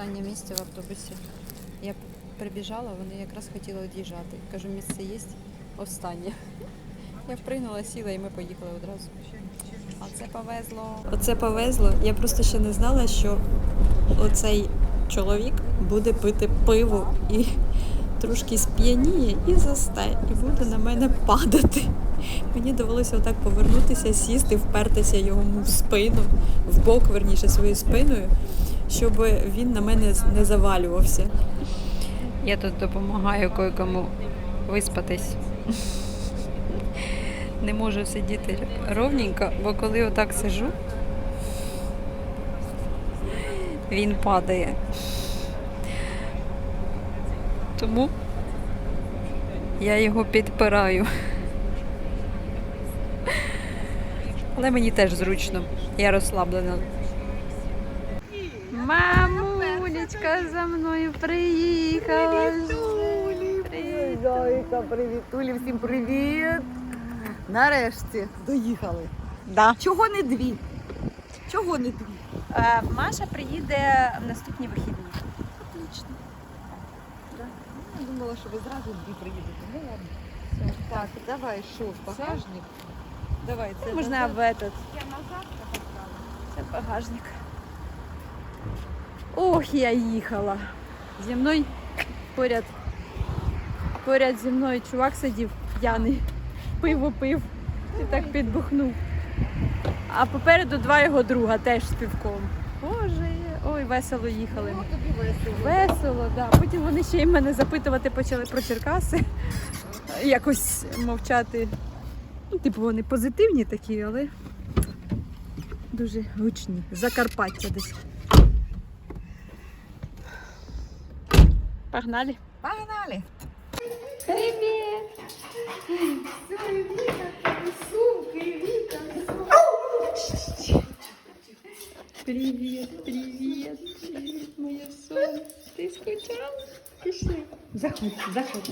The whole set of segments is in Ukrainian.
останнє місце в автобусі. Я прибіжала, вони якраз хотіли од'їжджати. Кажу, місце є останнє. Я впригнула, сіла і ми поїхали одразу. А це повезло. Оце повезло. Я просто ще не знала, що оцей чоловік буде пити пиво і трошки сп'яніє і застає, і буде на мене падати. Мені довелося отак повернутися, сісти, впертися йому в спину, в бок, верніше, своєю спиною, щоб він на мене не завалювався. Я тут допомагаю кое-кому виспатись. Не можу сидіти ровненько, бо коли отак сижу, він падає. Тому я його підпираю. Але мені теж зручно. Я розслаблена. Мамулечка за мною приїхала. Привіт. Зайка, привіт, Улі, всім привіт. Нарешті доїхали. Да. Чого не дві? Чого не дві? Е, Маша приїде в наступні вихідні. Отлично. Да. Я думала, що ви зразу дві приїдете. Ну ладно. Так, давай, що, багажник? Давай, це Можна назад. в этот. Це багажник. Ох, я їхала. Зі мною поряд. Поряд зі мною чувак сидів п'яний, пиво пив і так підбухнув. А попереду два його друга теж з півком. Боже, ой, весело їхали. Ну, тобі весело. Весело, да. Потім вони ще й мене запитувати почали про Черкаси. Якось мовчати. Ну, типу, вони позитивні такі, але дуже гучні. Закарпаття десь. Погнали. Погнали. Привіт! Привіт, привіт, привіт, моя сон. Ти скучала? Пішли. Заходь, заходь.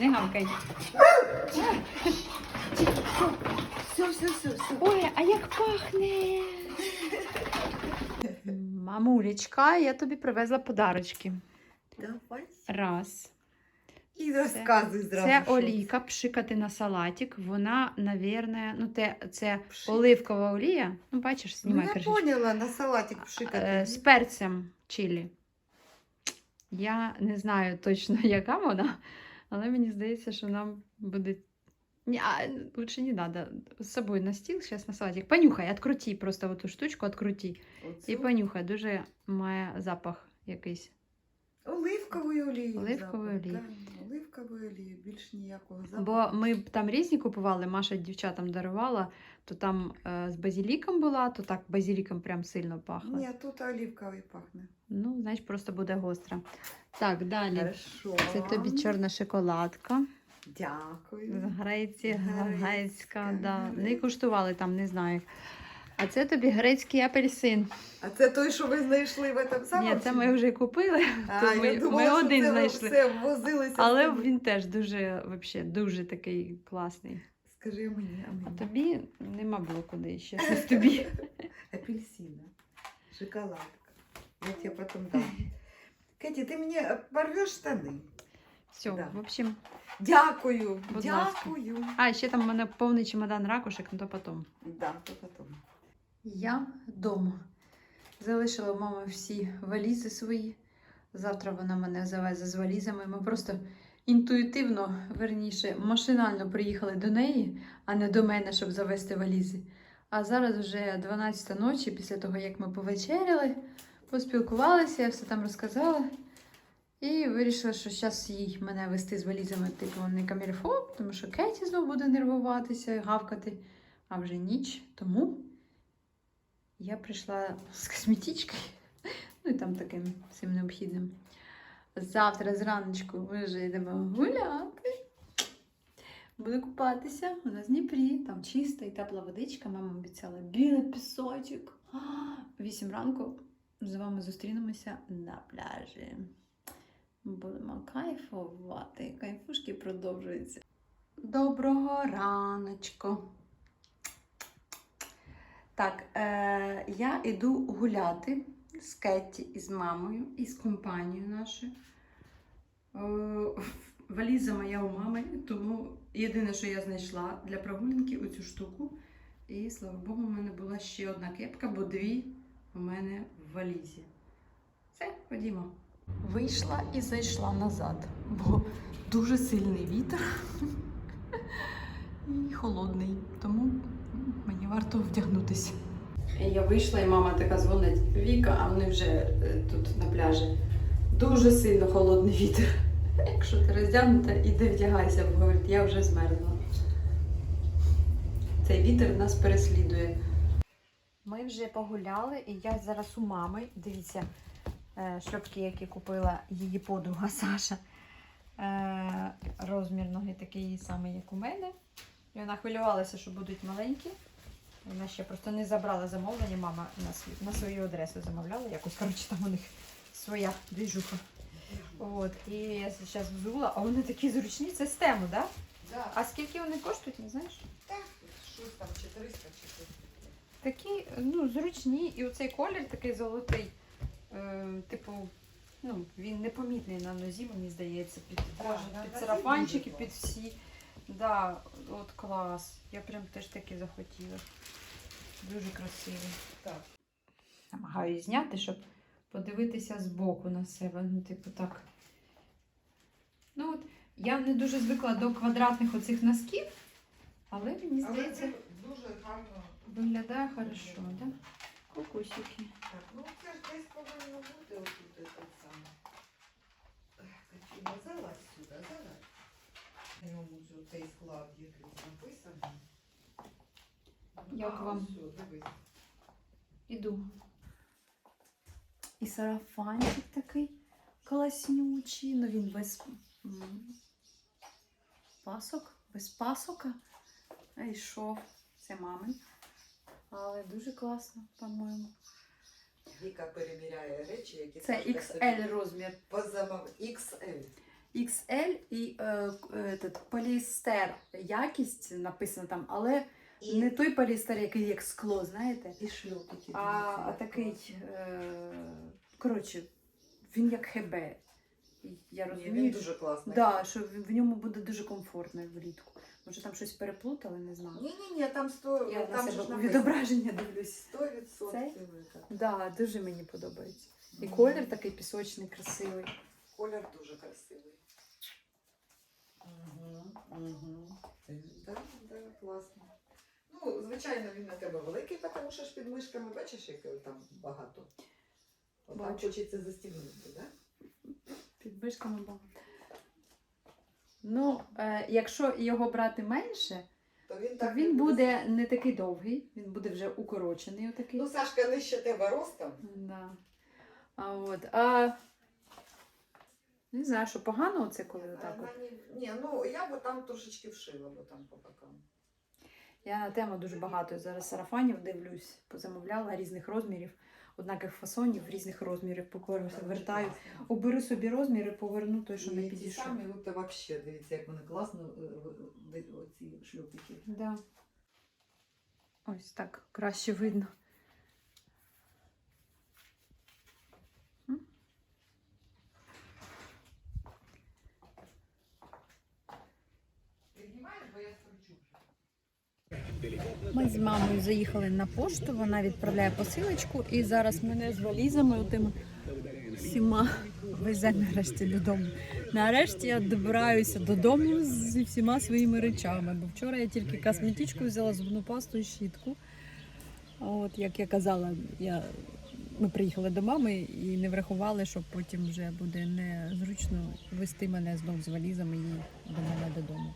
Не гавкай. Все, все, все, все. Ой, а як пахне. Мамулечка, я тобі привезла подарочки. Давай. Раз. І розказуй зразу. Це що. олійка пшикати на салатик. Вона, навірне, ну те, це Пшик. оливкова олія. Ну, бачиш, Ну, знімай я поняла, на салатик пшикати. Е, З перцем чилі. Я не знаю точно, яка вона, але мені здається, що нам буде. Ні, а лучше не треба. З собою на стіл, зараз на салатик. Понюхай, открути просто оту штучку, открути. Оцю І понюхай, дуже має запах якийсь. Оливкової запах, олії. да. Оливкової олії, більш ніякого запаху. Бо ми б там різні купували, Маша дівчатам дарувала, то там е, з базіліком була, то так базіліком прям сильно пахло. Ні, тут оливковий пахне. Ну, значить, просто буде гостро. Так, далі. Хорошо. Це тобі чорна шоколадка. Дякую. З Греції, Грецька, да. Не куштували там, не знаю. А це тобі грецький апельсин. А це той, що ви знайшли в этом самому? Ні, це ми вже купили, а, я ми, думала, ми що один це ви знайшли. Все, возилися. з Але тобою. він теж дуже, вообще, дуже такий класний. Скажи мені, а А мені. тобі нема було куди ще щось тобі. Апельсина, шоколадка. Я тебе потом дам. Кеті, ти мені порвеш штани. Все, Да. в общем. Дякую. Будь ласка. Дякую. А, ще там у мене повний чемодан ракушек, ну то потім. Да, то потом. Я вдома. Залишила у мами всі валізи свої. Завтра вона мене завезе з валізами. Ми просто інтуїтивно, верніше, машинально приїхали до неї, а не до мене, щоб завести валізи. А зараз вже 12 ночі, після того, як ми повечеряли, поспілкувалися, я все там розказала. І вирішила, що зараз їй мене вести з валізами, типу, не камільфо, тому що Кеті знову буде нервуватися, гавкати. А вже ніч. Тому я прийшла з косметичкою, ну і там таким всім необхідним. Завтра зраночку ми вже йдемо гуляти. Буду купатися. У нас в Дніпрі, там чиста і тепла водичка. Мама обіцяла білий пісочок. Вісім ранку з вами зустрінемося на пляжі. Будемо кайфувати. Кайфушки продовжуються. Доброго раночку. Так, е, я йду гуляти. з Кетті, і з мамою, і з компанією нашою. Е, Валіза моя у мами, тому єдине, що я знайшла для прогулянки оцю штуку. І слава Богу, у мене була ще одна кепка, бо дві у мене в валізі. Все, ходімо. Вийшла і зайшла назад, бо дуже сильний вітер і холодний, тому мені варто вдягнутися. Я вийшла, і мама така дзвонить Віка, а вони вже е, тут на пляжі. Дуже сильно холодний вітер. Якщо ти роздягнута, іди вдягайся, бо говорить, я вже змерзла. Цей вітер нас переслідує. Ми вже погуляли, і я зараз у мами. Дивіться, е, шльопки, які купила її подруга Саша. Е, Розмір ноги такий самий, як у мене. І вона хвилювалася, що будуть маленькі. Вона ще просто не забрала замовлення. Мама на, свій- на свою адресу замовляла. Якось, коротше, там у них своя двіжуха. От, і я зараз взула, а вони такі зручні, це з тему, так? Да? Да. А скільки вони коштують, не знаєш? Так, щось там 400 чи. Такі, ну, зручні, і оцей колір такий золотий. Е, типу, ну, він непомітний на нозі, мені здається, під, на під нозі сарафанчики, під всі. Да, от клас. Я прям теж таки захотіла. Дуже красивий. Так. Намагаюсь зняти, щоб подивитися збоку на себе. Ну, типу, так. Ну, от, я не дуже звикла до квадратних оцих носків, але мені Але здається, це дуже гарно. виглядає хорошо, так? Да? Кукусики. Так, ну це ж десь повинно бути отут этот саме. Катюня, залазь сюди, залазь. На ньому цей склад якийсь написаний. Як А, вам? Все, дивись. Іду. І сарафанчик такий класнючий. Ну він без пасок, без пасока. А йшов. Це мамин. Але дуже класно, по-моєму. Віка переміряє речі, які Це XL розмір. позамов... XL. XL і е, к- этот, поліестер. Якість написано там, але І, не той поліестер, який як скло, знаєте. і шльопики. А, а такий, е, коротше, він як хебе. Я Ні, він дуже класний. да, що в в ньому буде дуже комфортно влітку. Може там щось переплутали, не знаю. Ні, ні, там сто Я там ж себе відображення дивлюсь. 100% Цей? Да, дуже мені подобається. І колір такий пісочний, красивий. Колір дуже красивий. Угу. Да, да, класно. Ну, звичайно, він на тебе великий, тому що ж під мишками бачиш, як там багато. От Там Бачу. хочеться застігнути, так? Під мишками багато. Ну, е, якщо його брати менше, То він то так не він буде не такий довгий, він буде вже укорочений отакий. Ну, Сашка нижче тебе ростом. Да. А от, а не знаю, що погано оце, коли отак. От. ні, ні, ну я би там трошечки вшила, бо там по бокам. Я на тему дуже багато зараз сарафанів дивлюсь, позамовляла різних розмірів, однаких фасонів, різних розмірів, покорився, Там вертаю. Оберу собі розмір і поверну той, що І не ті підійшов. самі, ну, то взагалі, дивіться, як вони класно, е, оці шлюпики. Да. Ось так краще видно. М? Піднімаєш, бо я скручу. Ми з мамою заїхали на пошту, вона відправляє посилочку, і зараз мене з валізами тими всіма везе нарешті додому. Нарешті я добираюся додому зі всіма своїми речами. Бо вчора я тільки косметичку взяла зубну пасту і щітку. От як я казала, я... ми приїхали до мами і не врахували, що потім вже буде незручно вести мене знов з валізами і до мене додому.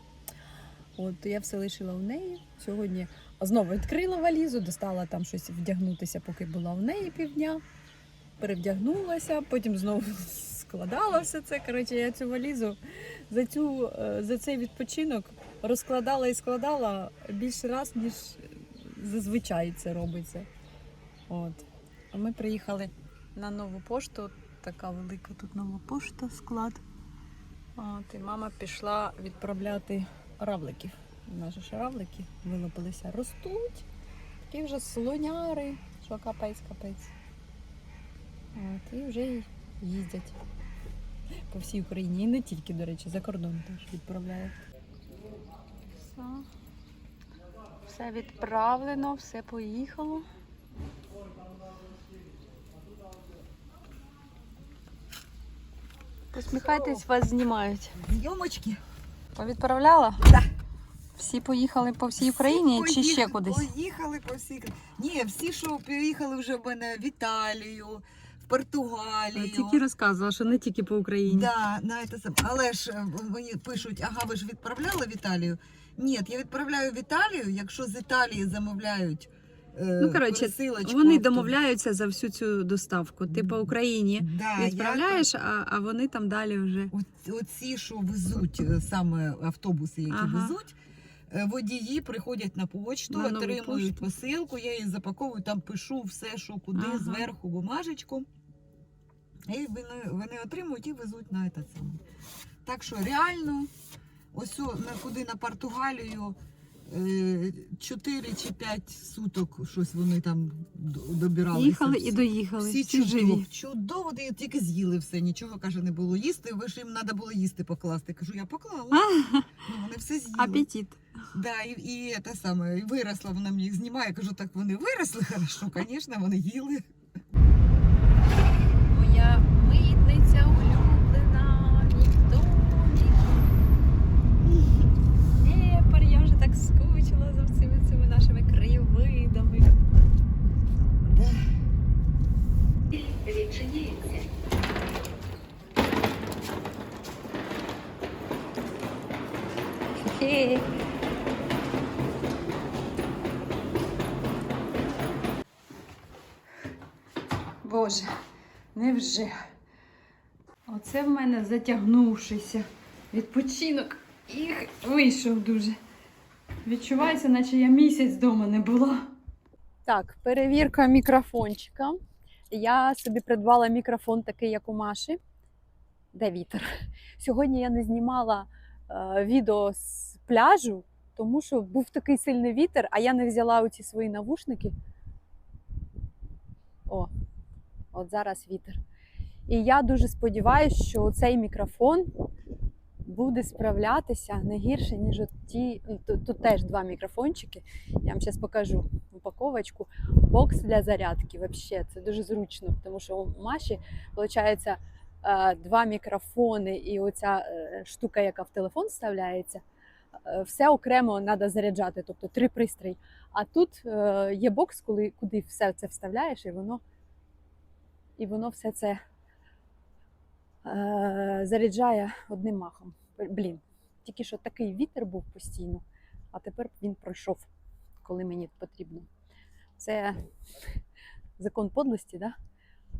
От я все лишила у неї. Сьогодні знову відкрила валізу, достала там щось вдягнутися, поки була у неї півдня. Перевдягнулася, потім знову складала все це. Коротше, я цю валізу за, цю, е, за цей відпочинок розкладала і складала більше раз, ніж зазвичай це робиться. От. А ми приїхали на нову пошту. Така велика тут нова пошта, склад. От, і мама пішла відправляти равликів. Наші ж равлики вилупилися, ростуть. Такі вже слоняри, що капець, капець. От, і вже їздять по всій Україні. І не тільки, до речі, за кордон теж відправляють. Все. Все відправлено, все поїхало. Посміхайтесь, вас знімають. Зйомочки. Повідправляла? Да. Всі поїхали по всій Україні чи ще кудись? Поїхали по всій Ні, всі, що поїхали вже в мене в Італію, в Португалію. Тільки розказувала, що не тільки по Україні. Да, на це сам. Але ж е, мені пишуть, ага, ви ж відправляли в Італію? Ні, я відправляю в Італію, якщо з Італії замовляють. Е, Ну, коротше, Вони домовляються за всю цю доставку. Ти по Україні Да, відправляєш, а, а вони там далі вже. Я, от- оці, що везуть е, саме автобуси, які Ага. везуть. е, Водії приходять на почту, На отримують пошту. посилку, я її запаковую, там пишу все, що куди, Ага. зверху бумажечку. І вони, вони отримують і везуть на самий. Так що реально, ось о, куди на Португалію 4 чи 5 суток щось вони там добиралися. Їхали Всі- і доїхали. всі Всі, чудово, живі. чудово, ти тільки з'їли все, нічого каже, не було їсти. Ви ж їм треба було їсти покласти. Кажу, я поклала. Ну, вони все з'їли. Апетит. Да, і, і те саме, і виросла, вона мені їх знімає. Кажу, так вони виросли, хорошо, звісно, вони їли. Моя митниця улюблена, ніхто Тепер я вже так скучила за всіми цими нашими краєвидами. Да. Відчиняється. Хе. Боже, невже? Оце в мене затягнувшися відпочинок і вийшов дуже. Відчувається, наче я місяць вдома не була. Так, перевірка мікрофончика. Я собі придбала мікрофон такий, як у Маші. Де вітер? Сьогодні я не знімала е, відео з пляжу, тому що був такий сильний вітер, а я не взяла оці свої навушники. О, от зараз вітер. І я дуже сподіваюся, що цей мікрофон буде справлятися не гірше, ніж от ті. ну, Тут, тут теж два мікрофончики. Я вам зараз покажу упаковочку. Бокс для зарядки. Вообще, це дуже зручно, тому що у Маші, виходить, е, два мікрофони і оця е, штука, яка в телефон вставляється, все окремо треба заряджати, тобто три пристрої. А тут е, є бокс, коли, куди все це вставляєш, і воно, і воно все це е, заряджає одним махом. Блін, тільки що такий вітер був постійно, а тепер він пройшов, коли мені потрібно. Це закон подлості, да?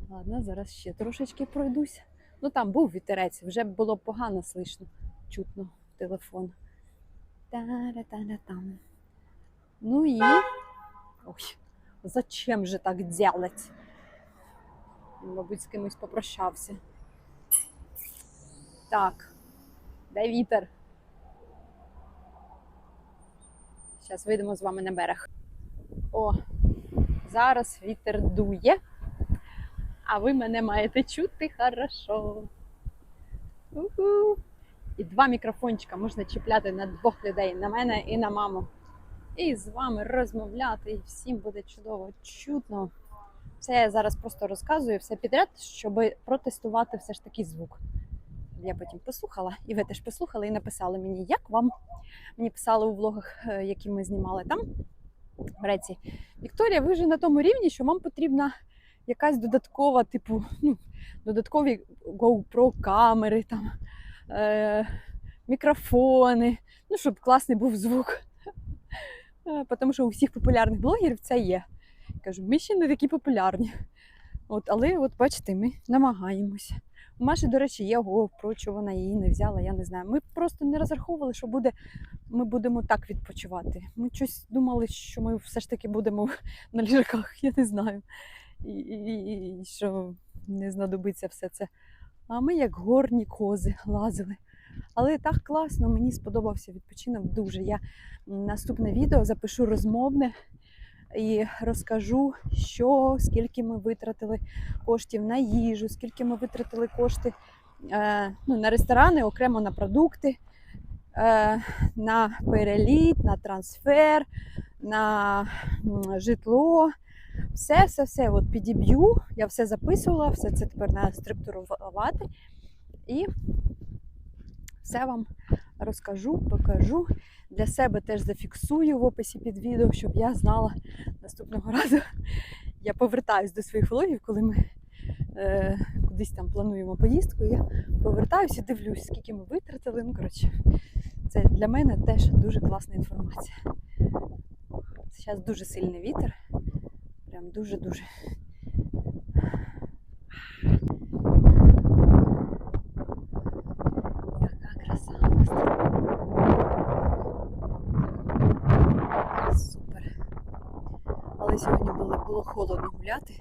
Ладно, зараз ще трошечки пройдусь. Ну там був вітерець, вже було погано слышно, чутно телефон. Та-ра-та-ра-там. Ну і. Ой, зачем же так делать? Мабуть, з кимось попрощався. Так, де вітер? Зараз вийдемо з вами на берег. О, зараз вітер дує, а ви мене маєте чути хорошо. Уху. І два мікрофончика можна чіпляти на двох людей, на мене і на маму. І з вами розмовляти, і всім буде чудово, чутно. Це я зараз просто розказую все підряд, щоб протестувати все ж таки звук. Я потім послухала, і ви теж послухали і написали мені, як вам. Мені писали у влогах, е, які ми знімали там в Греції. Вікторія, ви вже на тому рівні, що вам потрібна якась додаткова, типу, ну, додаткові GoPro камери, там, е, мікрофони, ну, щоб класний був звук. Е, Тому що у всіх популярних блогерів це є. Кажу, ми ще не такі популярні. От, але от бачите, ми намагаємося. У Маші, до речі, є GoPro, що вона її не взяла, я не знаю. Ми просто не розраховували, що буде, ми будемо так відпочивати. Ми щось думали, що ми все ж таки будемо на ліжаках, я не знаю. І, і, і, і що не знадобиться все це. А ми як горні кози лазили. Але так класно, мені сподобався відпочинок дуже. Я наступне відео запишу розмовне і розкажу, що, скільки ми витратили коштів на їжу, скільки ми витратили кошти е, ну, на ресторани, окремо на продукти, е, на переліт, на трансфер, на житло. Все, все, все от підіб'ю. Я все записувала, все це тепер треба структурувати. І все вам розкажу, покажу. Для себе теж зафіксую в описі під відео, щоб я знала наступного разу. Я повертаюсь до своїх влогів, коли ми е, кудись там плануємо поїздку. Я повертаюся і дивлюсь, скільки ми витратили. Ну, коротше, це для мене теж дуже класна інформація. Зараз дуже сильний вітер. Прям дуже-дуже. Яка краса. Супер. Але сьогодні було, було холодно гуляти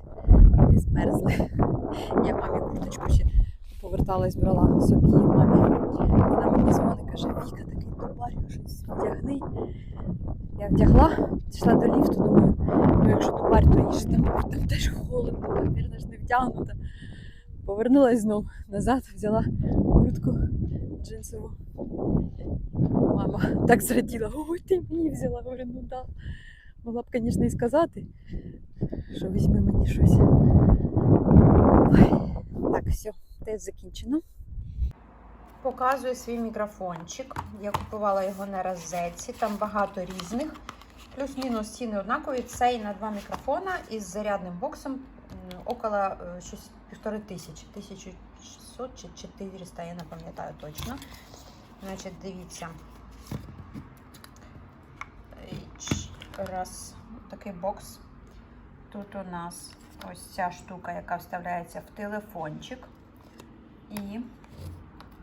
і змерзли. Я мамі курточку ще поверталась, брала собі мамі. Вона мені дзвонить, каже, Віка, такий товар, щось вдягни. Я вдягла, пішла до ліфту, думаю, їж там, там теж холодно, там ж не вдягнута. Повернулась знов назад, взяла куртку джинсову. Мама так зраділа, ой, ти мені взяла. Говорю, ну да. Могла б, звісно, і сказати, що візьми мені щось. Ой, так, все, тест закінчено. Показую свій мікрофончик. Я купувала його на розетці, там багато різних. Плюс-мінус ціни однакові. Цей на два мікрофона із зарядним боксом около е, півтори тисячі, 1600 чи 400, я не пам'ятаю точно. Значить, дивіться. Раз, такий бокс. Тут у нас ось ця штука, яка вставляється в телефончик. І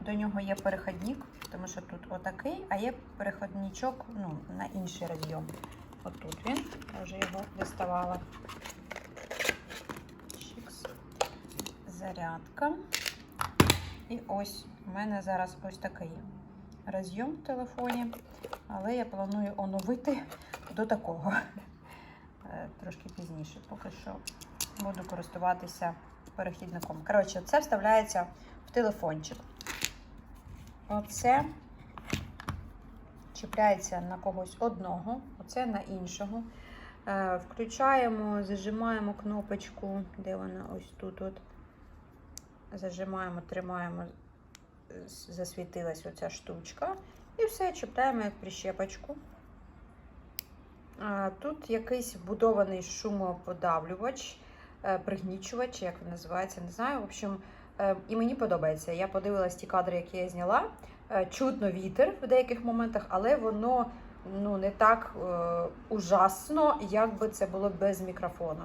до нього є переходник, тому що тут отакий, а є переходничок ну, на інший розйом. Отут він, я вже його доставала. Зарядка. І ось у мене зараз ось такий розйом в телефоні, але я планую оновити до такого Е, трошки пізніше. Поки що буду користуватися перехідником. Коротше, це вставляється в телефончик. Оце чіпляється на когось одного, оце на іншого. Е, Включаємо, зажимаємо кнопочку, де вона ось тут. от. Зажимаємо, тримаємо, е, засвітилась оця штучка. І все, чіпляємо як прищепочку. Тут якийсь вбудований шумоподавлювач, е, пригнічувач, як він називається, не знаю. В общем, е, і мені подобається. Я подивилась ті кадри, які я зняла. Е, Чутно вітер в деяких моментах, але воно ну, не так е, ужасно, як би це було без мікрофону.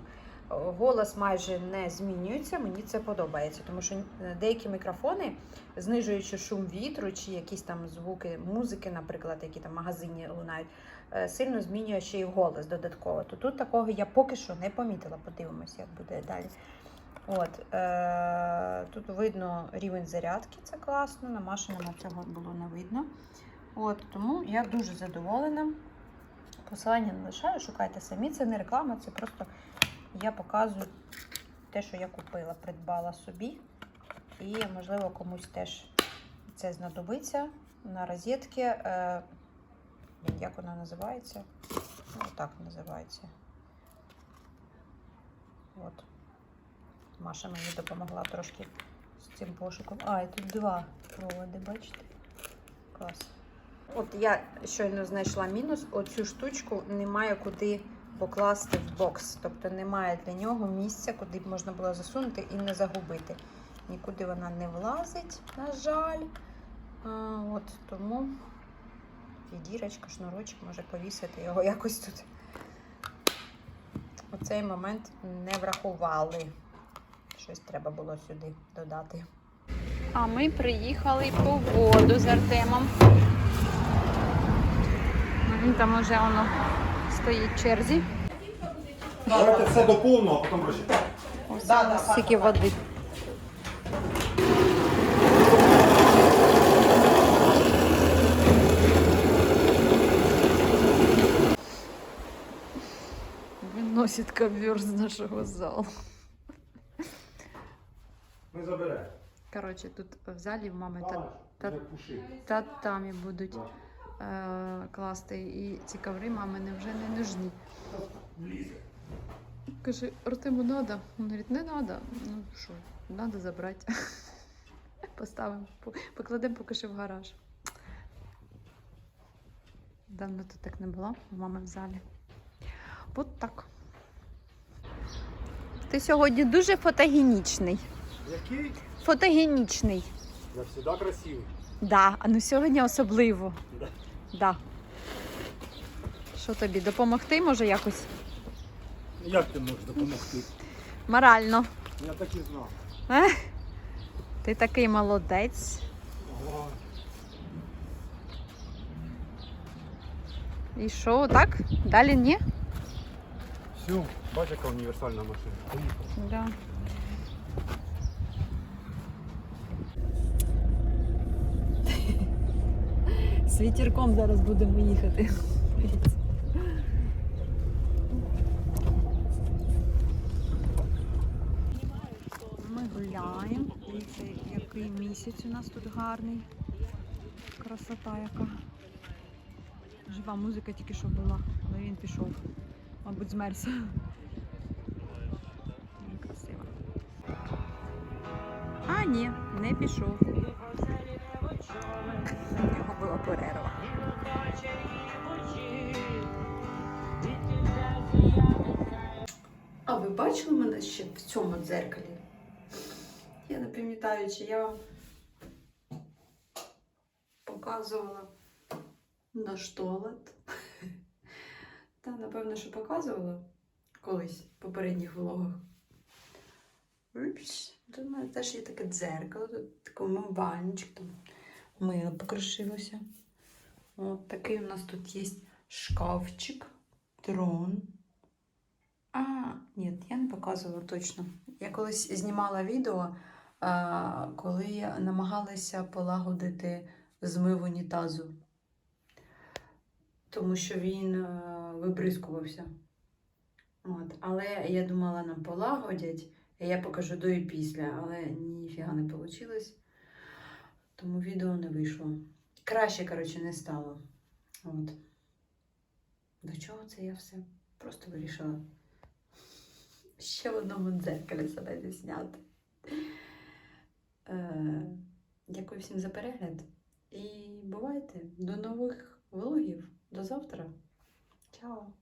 Е, Голос майже не змінюється, мені це подобається, тому що е, деякі мікрофони, знижуючи шум вітру чи якісь там звуки музики, наприклад, які там в магазині лунають, е, сильно змінює ще й голос додатково. То тут такого я поки що не помітила. Подивимося, як буде далі. От, е, тут видно рівень зарядки, це класно. На машиному цього було не видно. От, тому я дуже задоволена. Посилання не лишаю, шукайте самі. Це не реклама, це просто я показую те, що я купила, придбала собі. І, можливо, комусь теж це знадобиться на розетки. Е, як вона називається? Ну, так називається. От. Маша мені допомогла трошки з цим пошуком. А, і тут два проводи, бачите? Клас. От я щойно знайшла мінус. Оцю штучку немає куди покласти в бокс. Тобто немає для нього місця, куди б можна було засунути і не загубити. Нікуди вона не влазить, на жаль. От Тому є дірочка, шнурочок, може повісити його якось тут. У цей момент не врахували. Щось треба було сюди додати. А ми приїхали по воду з Артемом. Він там уже воно стоїть в черзі. Давайте все до повного, а потім прочитаємо. Ось скільки води. выносит ковер з нашого залу. Ми заберемо. Коротше, тут в залі в мами та, та- татамі будуть е, класти. І ці коври мамини вже не нужні. Каже, Артему надо. Він говорить, не надо. Ну що, надо забрати. Поставимо, покладемо поки що в гараж. Давно тут так не було, у мами в залі. От так. Ти сьогодні дуже фотогенічний. Який? Фотогенічний. Завжди красивий. Да, а ну сьогодні особливо. Да. Да. Що тобі, допомогти може якось? Як ти можеш допомогти? Морально. Я так і знав. Ех, ти такий молодець. Ого. І що, так? Далі ні? Все, бач, яка універсальна машина. Да. З вітірком зараз будемо їхати. Ми гуляємо. Дивіться, який місяць у нас тут гарний. Красота яка. Жива музика тільки що була, але він пішов. Мабуть, змерз. Красиво. А, ні, не пішов. Перерва. А ви бачили мене ще в цьому дзеркалі? Я не пам'ятаю, чи я вам показувала наш туалет. Та, напевно, що показувала колись в попередніх влогах. Упс, Тут у мене теж є таке дзеркало, тут такий мивальничок, там мило покришилося. От такий у нас тут є шкафчик, трон. А, ні, я не показувала точно. Я колись знімала відео, коли я намагалася полагодити змив унітазу, тому що він е, вибризкувався. От. Але я думала, нам полагодять, я покажу до і після, але ніфіга не вийшло. Тому відео не вийшло. Краще, коротше, не стало. От. До чого це я все? Просто вирішила ще в одному дзеркалі себе зняти. Е, дякую всім за перегляд. І бувайте до нових влогів. До завтра. Чао!